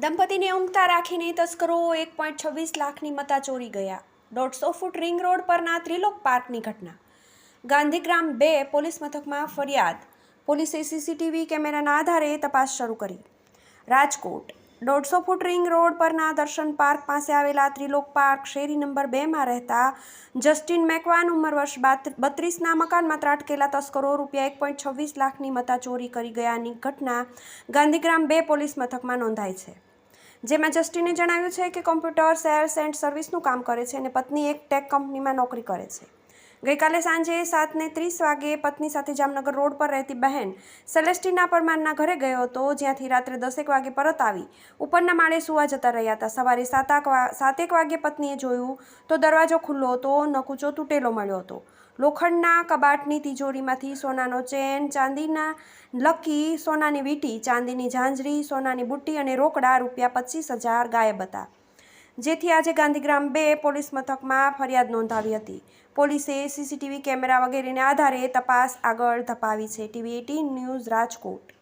દંપતીને ઊંઘતા રાખીને તસ્કરો એક પોઈન્ટ છવ્વીસ લાખની મતા ચોરી ગયા. દોઢસો ફૂટ રિંગ રોડ પરના ત્રિલોક પાર્કની ઘટના. ગાંધીગ્રામ બે પોલીસ મથકમાં ફરિયાદ. પોલીસે સીસીટીવી કેમેરાના આધારે તપાસ શરૂ કરી. રાજકોટ. દોઢસો ફૂટ રિંગ રોડ પરના દર્શન પાર્ક પાસે આવેલા ત્રિલોક પાર્ક શેરી નંબર બેમાં રહેતા જસ્ટિન મેકવાન ઉંમર વર્ષ બાત- બત્રીસના મકાનમાં ત્રાટકેલા તસ્કરો રૂપિયા એક પોઈન્ટ છવ્વીસ લાખની મતા ચોરી કરી ગયાની ઘટના ગાંધીગ્રામ બે પોલીસ મથકમાં નોંધાઈ છે. જેમાં જસ્ટિને જણાવ્યું છે કે કોમ્પ્યુટર સેલ્સ એન્ડ સર્વિસનું કામ કરે છે અને પત્ની એક ટેક કંપનીમાં નોકરી કરે છે. ગઈકાલે સાંજે સાતને ત્રીસ વાગે પત્ની સાથે જામનગર રોડ પર રહેતી બહેન સેલેસ્ટીના પરમારના ઘરે ગયો હતો, જ્યાંથી રાત્રે દસેક વાગે પરત આવી. ઉપરના માળે સુવા જતા રહ્યા હતા. સવારે સાતાક સાતેક વાગે પત્નીએ જોયું તો દરવાજો ખુલ્લો હતો, નકુચો તૂટેલો મળ્યો હતો. લોખંડના કબાટની તિજોરીમાંથી સોનાનો ચેન, ચાંદીના લકી, સોનાની વીંટી, ચાંદીની ઝાંઝરી, સોનાની બુટ્ટી અને રોકડા રૂપિયા પચીસ હજાર ગાયબ હતા. જેથી આજે ગાંધીગ્રામ બે પોલીસ મથકમાં ફરિયાદ નોંધાવી હતી. પોલીસે સીસીટીવી કેમેરા વગેરેને આધારે તપાસ આગળ ધપાવી છે. TV eighteen news Rajkot.